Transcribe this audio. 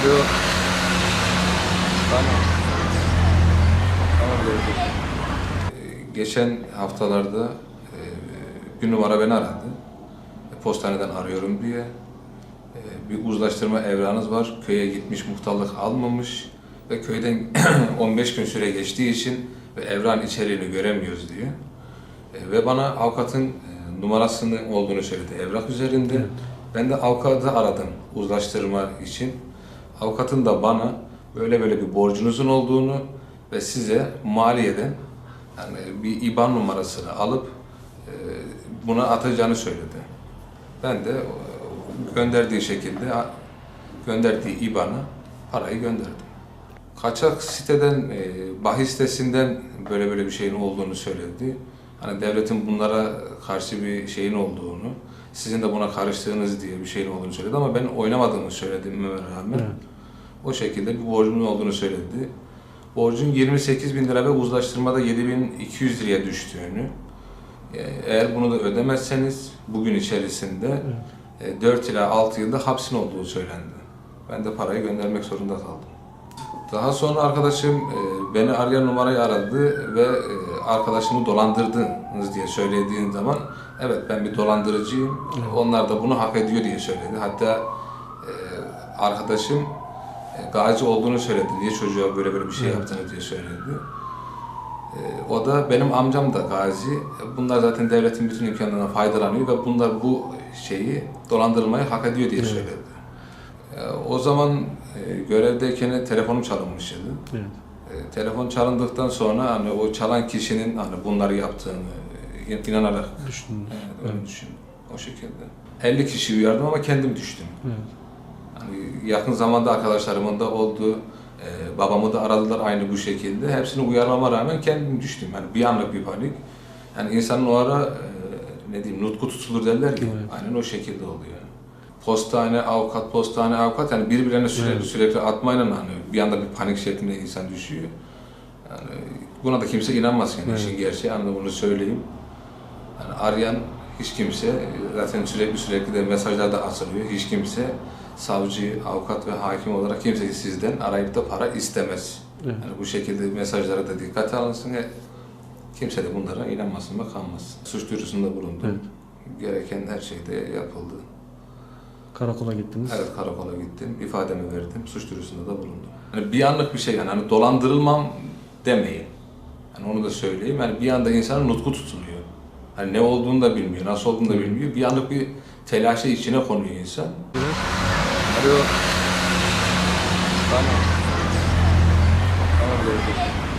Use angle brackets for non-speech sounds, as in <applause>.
Alo. Tamam. Tamam gördüm. Geçen haftalarda e, bir numara beni aradı. E, Postaneden arıyorum diye. E, bir uzlaştırma evranınız var. Köye gitmiş, muhtarlık almamış ve köyden <clears throat> 15 gün süre geçtiği için ve evran içeriğini göremiyoruz diyor. E, ve bana avukatın e, numarasının olduğunu söyledi evrak üzerinde. Ben de avukatı aradım uzlaştırma için. Avukatın da bana böyle böyle bir borcunuzun olduğunu ve size maliyeden yani bir IBAN numarasını alıp e, buna atacağını söyledi. Ben de e, gönderdiği şekilde gönderdiği IBAN'a parayı gönderdim. Kaçak siteden, e, bahis böyle böyle bir şeyin olduğunu söyledi. Hani devletin bunlara karşı bir şeyin olduğunu, sizin de buna karıştığınız diye bir şeyin olduğunu söyledi ama ben oynamadığımı söyledim rağmen. Evet. O şekilde bir borcumun olduğunu söyledi. Borcun 28 bin lira ve uzlaştırmada 7200 liraya düştüğünü, e, eğer bunu da ödemezseniz bugün içerisinde e, 4 ila 6 yılda hapsin olduğu söylendi. Ben de parayı göndermek zorunda kaldım. Daha sonra arkadaşım e, beni arayan numarayı aradı ve e, arkadaşımı dolandırdınız diye söylediğin zaman evet ben bir dolandırıcıyım. Onlar da bunu hak ediyor diye söyledi. Hatta e, arkadaşım e, gazi olduğunu söyledi. Niye çocuğa böyle böyle bir şey yaptığını diye söyledi. E, o da benim amcam da gazi. Bunlar zaten devletin bütün imkanlarından faydalanıyor ve bunlar bu şeyi dolandırılmayı hak ediyor diye söyledi. E, o zaman e, görevdeyken telefonum çalınmıştı. Evet. E, telefon çalındıktan sonra hani o çalan kişinin hani bunları yaptığını e, inanarak Düştün. evet, öyle düşündüm. O şekilde. 50 kişi uyardım ama kendim düştüm. Evet. Hani yakın zamanda arkadaşlarımın da oldu. Ee, babamı da aradılar aynı bu şekilde. Hepsini uyarmama rağmen kendim düştüm. Yani bir anlık bir panik. Yani insanın o ara e, ne diyeyim nutku tutulur derler ya. Evet. Aynen o şekilde oluyor. Postane, avukat, postane, avukat yani birbirlerine sürekli Evet. sürekli atmayla hani bir anda bir panik şeklinde insan düşüyor. Yani buna da kimse inanmaz yani Evet. işin gerçeği. Yani bunu söyleyeyim. Yani arayan hiç kimse zaten sürekli sürekli de mesajlar da atılıyor. Hiç kimse savcı, avukat ve hakim olarak kimse sizden arayıp da para istemez. Evet. Yani bu şekilde mesajlara da dikkate alınsın ve kimse de bunlara inanmasın ve kanmasın. Suç duyurusunda bulundum. Evet. Gereken her şey de yapıldı. Karakola gittiniz. Evet karakola gittim, ifademi verdim, suç duyurusunda da bulundum. Hani bir anlık bir şey yani hani dolandırılmam demeyin. Yani onu da söyleyeyim. Yani bir anda insanın nutku tutuluyor. Hani ne olduğunu da bilmiyor, nasıl olduğunu da bilmiyor. Bir anlık bir telaşa içine konuyor insan. Alo. Tamam. Tamam.